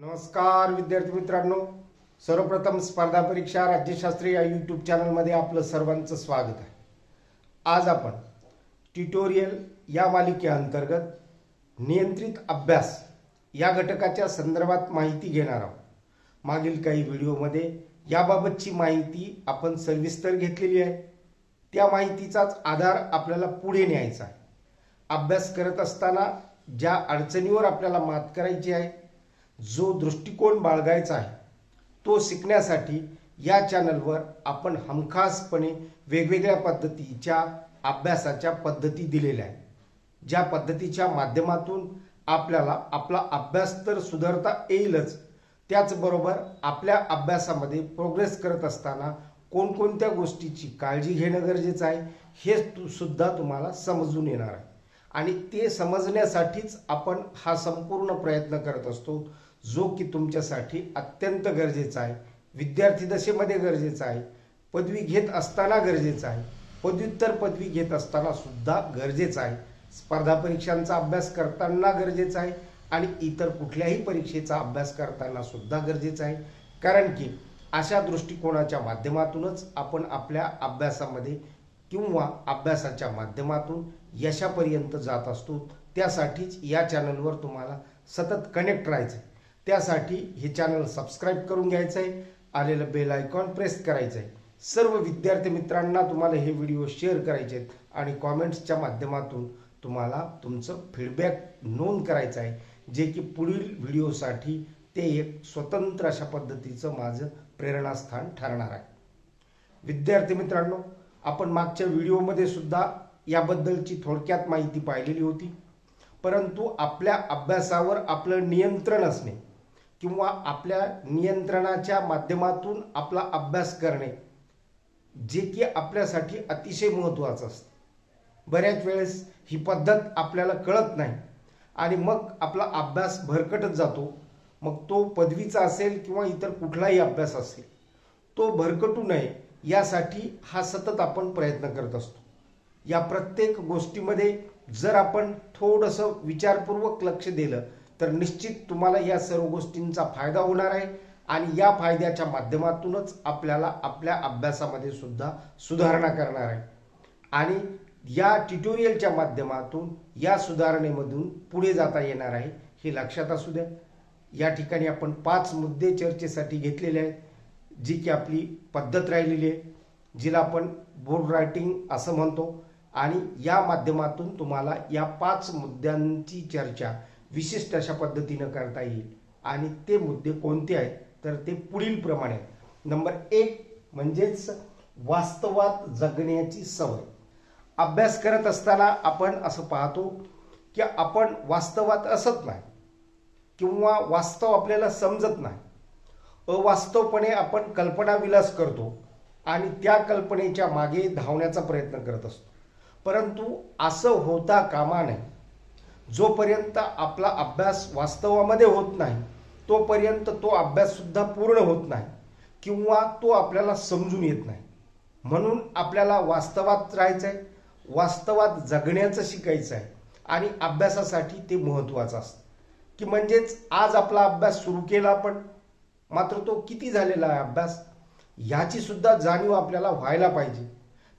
नमस्कार विद्यार्थी मित्रांनो. सर्वप्रथम स्पर्धा परीक्षा राज्यशास्त्री या यूट्यूब चॅनलमध्ये आपलं सर्वांचं स्वागत आहे. आज आपण ट्युटोरियल या मालिकेअंतर्गत नियंत्रित अभ्यास या घटकाच्या संदर्भात माहिती घेणार आहोत. मागील काही व्हिडिओमध्ये याबाबतची माहिती आपण सविस्तर घेतलेली आहे. त्या माहितीचाच आधार आपल्याला पुढे न्यायचा आहे. अभ्यास करत असताना ज्या अडचणीवर आपल्याला मात करायची आहे जो दृष्टिकोन बाळगायचा आहे तो शिकण्यासाठी या चॅनलवर आपण हमखासपणे वेगवेगळ्या पद्धतीच्या अभ्यासाच्या पद्धती दिलेल्या आहेत. ज्या पद्धतीच्या माध्यमातून आपल्याला आपला अभ्यास तर सुधारता येईलच त्याचबरोबर आपल्या अभ्यासामध्ये प्रोग्रेस करत असताना कोणकोणत्या गोष्टीची काळजी घेणं गरजेचं आहे हे तु सुद्धा तुम्हाला समजून येणार आहे. आणि ते समजण्यासाठीच आपण हा संपूर्ण प्रयत्न करत असतो. जो की तुमच्यासाठी अत्यंत गरजेचा आहे. विद्यार्थी दशेमध्ये गरजेचा आहे. पदवी घेत असताना गरजेचा आहे. पदव्युत्तर पदवी घेत असताना सुद्धा गरजेचा आहे. स्पर्धा परीक्षांचा अभ्यास करताना गरजेचा आहे आणि इतर कुठल्याही परीक्षेचा अभ्यास करताना सुद्धा गरजेचं आहे. कारण की अशा दृष्टिकोनाच्या माध्यमातूनच आपण आपल्या अभ्यासामध्ये किंवा अभ्यासाच्या माध्यमातून यशापर्यंत जात असतो. त्यासाठीच या चॅनलवर तुम्हाला सतत कनेक्ट राहायचं त्यासाठी हे चॅनल सबस्क्राईब करून घ्यायचं आहे आलेलं बेल आयकॉन प्रेस करायचं आहे सर्व विद्यार्थी मित्रांना तुम्हाला हे व्हिडिओ शेअर करायचे आहेत आणि कॉमेंट्सच्या माध्यमातून तुम्हाला तुमचं फीडबॅक नोंद करायचं आहे. जे की पुढील व्हिडिओसाठी ते एक स्वतंत्र अशा पद्धतीचं माझं प्रेरणास्थान ठरणार आहे. विद्यार्थी मित्रांनो आपण मागच्या व्हिडिओमध्ये सुद्धा याबद्दलची थोडक्यात माहिती पाहिलेली होती. परंतु आपल्या अभ्यासावर आपलं नियंत्रण असणे किंवा आपल्या नियंत्रणाच्या माध्यमातून आपला अभ्यास करणे जे की आपल्यासाठी अतिशय महत्त्वाचं असतं. बऱ्याच वेळेस ही पद्धत आपल्याला कळत नाही आणि मग आपला अभ्यास भरकटत जातो. मग तो पदवीचा असेल किंवा इतर कुठलाही अभ्यास असेल तो भरकटू नये यासाठी हा सतत आपण प्रयत्न करत असतो. या प्रत्येक गोष्टीमध्ये जर आपण थोडंसं विचारपूर्वक लक्ष दिलं तर निश्चित तुम्हाला या सर्व गोष्टींचा फायदा होणार आहे आणि या फायद्याच्या माध्यमातूनच आपल्याला आपल्या अभ्यासामध्ये सुद्धा सुधारणा करणार आहे. आणि या ट्युटोरियलच्या माध्यमातून या सुधारणेमधून पुढे जाता येणार आहे हे लक्षात असू द्या. या ठिकाणी आपण पाच मुद्दे चर्चेसाठी घेतलेले आहेत जी की आपली पद्धत राहिलेली आहे जिला आपण बोर्ड रायटिंग असं म्हणतो. आणि या माध्यमातून तुम्हाला या पाच मुद्द्यांची चर्चा विशिष्ट अशा पद्धतीनं करता येईल. आणि ते मुद्दे कोणते आहेत? तर ते पुढील प्रमाणे आहेत. नंबर एक म्हणजेच वास्तवात जगण्याची सवय. अभ्यास करत असताना आपण असं पाहतो की आपण वास्तवात असत नाही किंवा वास्तव आपल्याला समजत नाही. अवास्तवपणे आपण कल्पनाविलास करतो आणि त्या कल्पनेच्या मागे धावण्याचा प्रयत्न करत असतो. परंतु असं होता कामा नये. जोपर्यंत आपला अभ्यास वास्तवामध्ये होत नाही तोपर्यंत तो अभ्याससुद्धा पूर्ण होत नाही किंवा तो आपल्याला समजून येत नाही. म्हणून आपल्याला वास्तवात राहायचं आहे वास्तवात जगण्याचं शिकायचं आहे आणि अभ्यासासाठी ते महत्त्वाचं असतं. की म्हणजेच आज आपला अभ्यास सुरू केला आपण मात्र तो किती झालेला आहे अभ्यास ह्याची सुद्धा जाणीव आपल्याला व्हायला पाहिजे.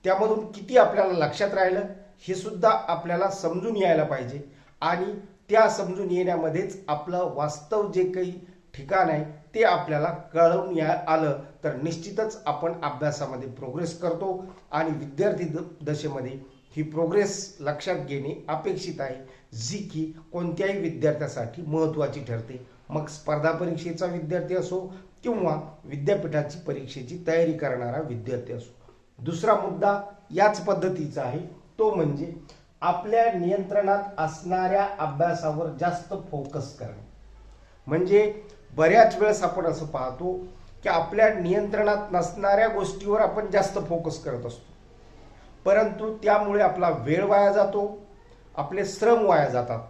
त्यामधून किती आपल्याला लक्षात राहिलं हे सुद्धा आपल्याला समजून यायला पाहिजे. आणि त्या समजून येण्यामध्येच आपलं वास्तव जे काही ठिकाण आहे ते आपल्याला कळवून या आलं तर निश्चितच आपण अभ्यासामध्ये प्रोग्रेस करतो आणि विद्यार्थी द दशेमध्ये ही प्रोग्रेस लक्षात घेणे अपेक्षित आहे जी की कोणत्याही विद्यार्थ्यासाठी महत्त्वाची ठरते. मग स्पर्धा परीक्षेचा विद्यार्थी असो किंवा विद्यापीठाची परीक्षेची तयारी करणारा विद्यार्थी असो. दुसरा मुद्दा याच पद्धतीचा आहे तो म्हणजे आपल्या नियंत्रणात असणाऱ्या अभ्यासावर जास्त फोकस करणे. म्हणजे बऱ्याच वेळेस आपण असं पाहतो की आपल्या नियंत्रणात नसणाऱ्या गोष्टीवर आपण जास्त फोकस करत असतो. परंतु त्यामुळे आपला वेळ वाया जातो आपले श्रम वाया जातात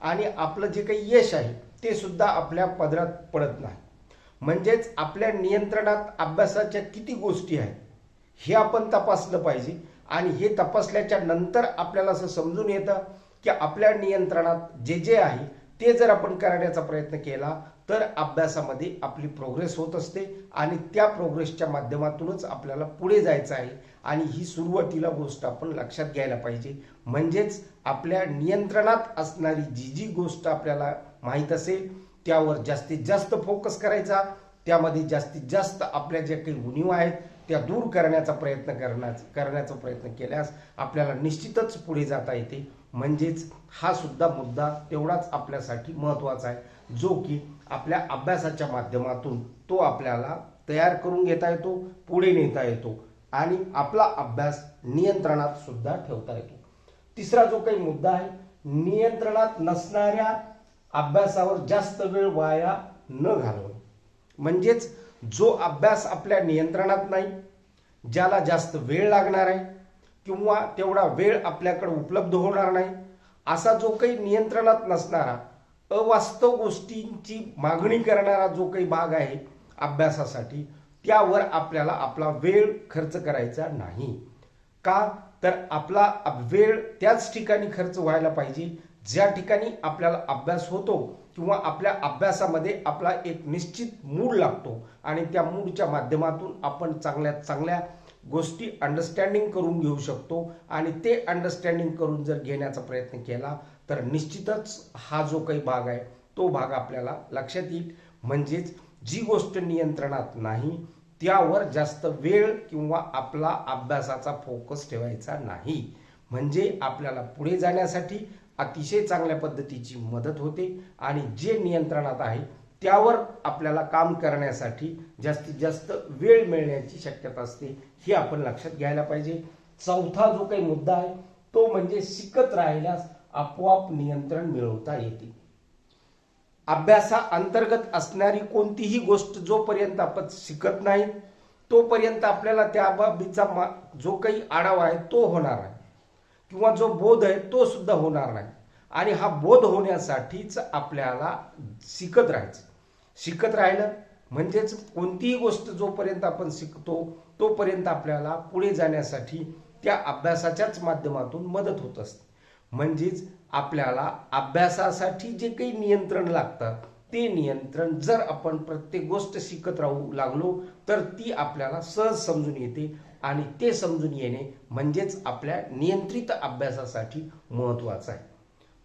आणि आपलं जे काही यश आहे ते सुद्धा आपल्या पदरात पडत नाही. म्हणजेच आपल्या नियंत्रणात अभ्यासाच्या किती गोष्टी आहेत हे आपण तपासलं पाहिजे. आणि हे तपासल्याच्या नंतर आपल्याला असं समजून येतं की आपल्या नियंत्रणात जे जे आहे ते जर आपण करण्याचा प्रयत्न केला तर अभ्यासामध्ये आपली प्रोग्रेस होत असते आणि त्या प्रोग्रेसच्या माध्यमातूनच आपल्याला पुढे जायचं आहे. आणि ही सुरुवातीला गोष्ट आपण लक्षात घ्यायला पाहिजे. म्हणजेच आपल्या नियंत्रणात असणारी जी जी गोष्ट आपल्याला माहीत असेल त्यावर जास्तीत जास्त फोकस करायचा. त्यामध्ये जास्तीत जास्त आपल्या ज्या काही उणीव आहेत त्या दूर करण्याचा प्रयत्न करण्याचा करण्याचा प्रयत्न केल्यास आपल्याला निश्चितच पुढे जाता येते. म्हणजेच हा सुद्धा मुद्दा तेवढाच आपल्यासाठी महत्त्वाचा आहे जो की आपल्या अभ्यासाच्या माध्यमातून तो आपल्याला तयार करून घेता येतो पुढे नेता येतो आणि आपला अभ्यास नियंत्रणात सुद्धा ठेवता येतो. तिसरा जो काही मुद्दा आहे नियंत्रणात नसणाऱ्या अभ्यासावर जास्त वेळ वाया न घालवणे. म्हणजेच जो अभ्यास आपल्या नियंत्रणात नाही ज्याला जास्त वेळ लागणार आहे किंवा तेवढा वेळ आपल्याकडे उपलब्ध होणार नाही असा जो काही नियंत्रणात नसणारा अवास्तव गोष्टींची मागणी करणारा जो काही भाग आहे अभ्यासासाठी त्यावर आपल्याला आपला वेळ खर्च करायचा नाही. का? तर आपला वेळ त्याच ठिकाणी खर्च व्हायला पाहिजे ज्या ठिकाणी आपल्याला अभ्यास होतो किंवा आपल्या अभ्यासामध्ये आपला एक निश्चित मूड लागतो आणि त्या मूडच्या माध्यमातून आपण चांगल्यात चांगल्या गोष्टी अंडरस्टँडिंग करून घेऊ शकतो आणि ते अंडरस्टँडिंग करून जर घेण्याचा प्रयत्न केला तर निश्चितच हा जो काही भाग आहे तो भाग आपल्याला लक्षात येईल. म्हणजेच जी गोष्ट नियंत्रणात नाही त्यावर जास्त वेळ किंवा आपला अभ्यासाचा फोकस ठेवायचा नाही. म्हणजे आपल्याला पुढे जाण्यासाठी अतिशय चांगल्या पद्धतीची मदत होते आणि जे नियंत्रणात आहे त्यावर आपल्याला काम करण्यासाठी जास्तीत जास्त वेळ मिळण्याची शक्यता असते हे आपण लक्षात घ्यायला पाहिजे. चौथा जो काही मुद्दा आहे तो म्हणजे शिकत राहिल्यास आपोआप नियंत्रण मिळवता येते. अभ्यासा अंतर्गत असणारी कोणतीही गोष्ट जोपर्यंत आपण शिकत नाही तोपर्यंत आपल्याला त्या बाबीचा मा जो काही आढावा आहे तो होणार आहे किंवा जो बोध आहे तो सुद्धा होणार नाही. आणि हा बोध होण्यासाठीच आपल्याला शिकत राहायचं. शिकत राहिलं म्हणजेच कोणतीही गोष्ट जोपर्यंत आपण शिकतो तोपर्यंत आपल्याला पुढे जाण्यासाठी त्या अभ्यासाच्याच माध्यमातून मदत होत असते. म्हणजेच आपल्याला अभ्यासासाठी जे काही नियंत्रण लागतं ते नियंत्रण जर आपण प्रत्येक गोष्ट शिकत राहू लागलो तर ती आपल्याला सहज समजून येते आणि ते समजून येणे म्हणजेच आपल्या नियंत्रित अभ्यासासाठी महत्त्वाचं आहे.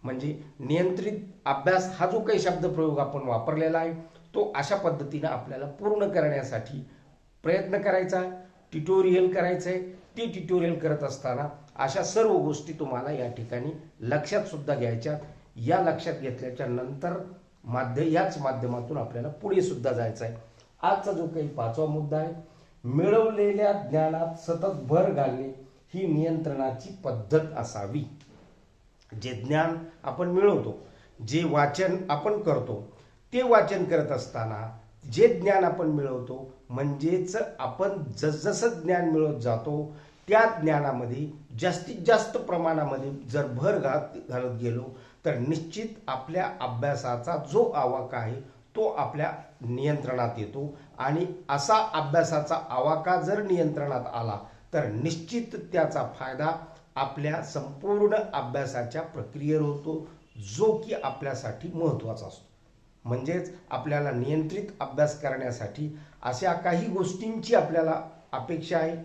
म्हणजे नियंत्रित अभ्यास हा जो काही शब्दप्रयोग आपण वापरलेला आहे तो अशा पद्धतीनं आपल्याला पूर्ण करण्यासाठी प्रयत्न करायचा आहे ट्युटोरियल करायचं आहे. ती ट्युटोरियल करत असताना अशा सर्व गोष्टी तुम्हाला या ठिकाणी लक्षात सुद्धा घ्यायच्या या लक्षात घेतल्याच्या नंतर माध्य याच माध्यमातून आपल्याला पुढे सुद्धा जायचं आहे. आजचा जो काही पाचवा मुद्दा आहे मिळवलेल्या ज्ञानात सतत भर घालणे ही नियंत्रणाची पद्धत असावी. जे ज्ञान आपण मिळवतो जे वाचन आपण करतो ते वाचन करत असताना जे ज्ञान आपण मिळवतो म्हणजेच आपण जसजसं ज्ञान मिळवत जातो त्या ज्ञानामध्ये जास्तीत जास्त प्रमाणामध्ये जर भर घात घालत गेलो तर निश्चित आपल्या अभ्यासाचा जो आवाका आहे तो आपल्या नियंत्रणात येतो. आणि असा अभ्यासाचा आवाका जर नियंत्रणात आला तर निश्चित त्याचा फायदा आपल्या संपूर्ण अभ्यासाच्या प्रक्रियेवर होतो जो की आपल्यासाठी महत्त्वाचा असतो. म्हणजेच आपल्याला नियंत्रित अभ्यास करण्यासाठी अशा काही गोष्टींची आपल्याला अपेक्षा आहे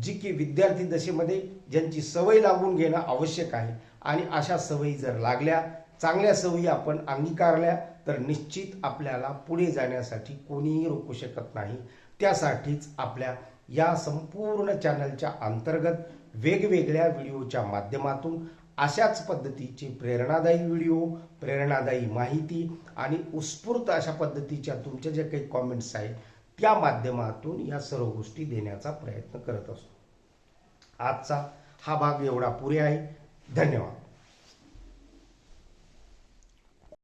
जी की विद्यार्थी दशेमध्ये ज्यांची सवय लागून घेणं आवश्यक आहे. आणि अशा सवयी जर लागल्या चांगल्या सवयी आपण अंगीकारल्या तर निश्चित आपल्याला पुढे जाण्यासाठी कोणीही रोखू शकत नाही. त्यासाठीच आपल्या या संपूर्ण चॅनलच्या अंतर्गत वेगवेगळ्या व्हिडिओच्या माध्यमातून अशाच पद्धतीची प्रेरणादायी व्हिडिओ प्रेरणादायी माहिती आणि उत्स्फूर्त अशा पद्धतीच्या तुमच्या ज्या काही कॉमेंट्स आहेत त्या माध्यमातून या सर्व गोष्टी देण्याचा प्रयत्न करत असतो. आजचा हा भाग एवढा पुरे आहे. धन्यवाद.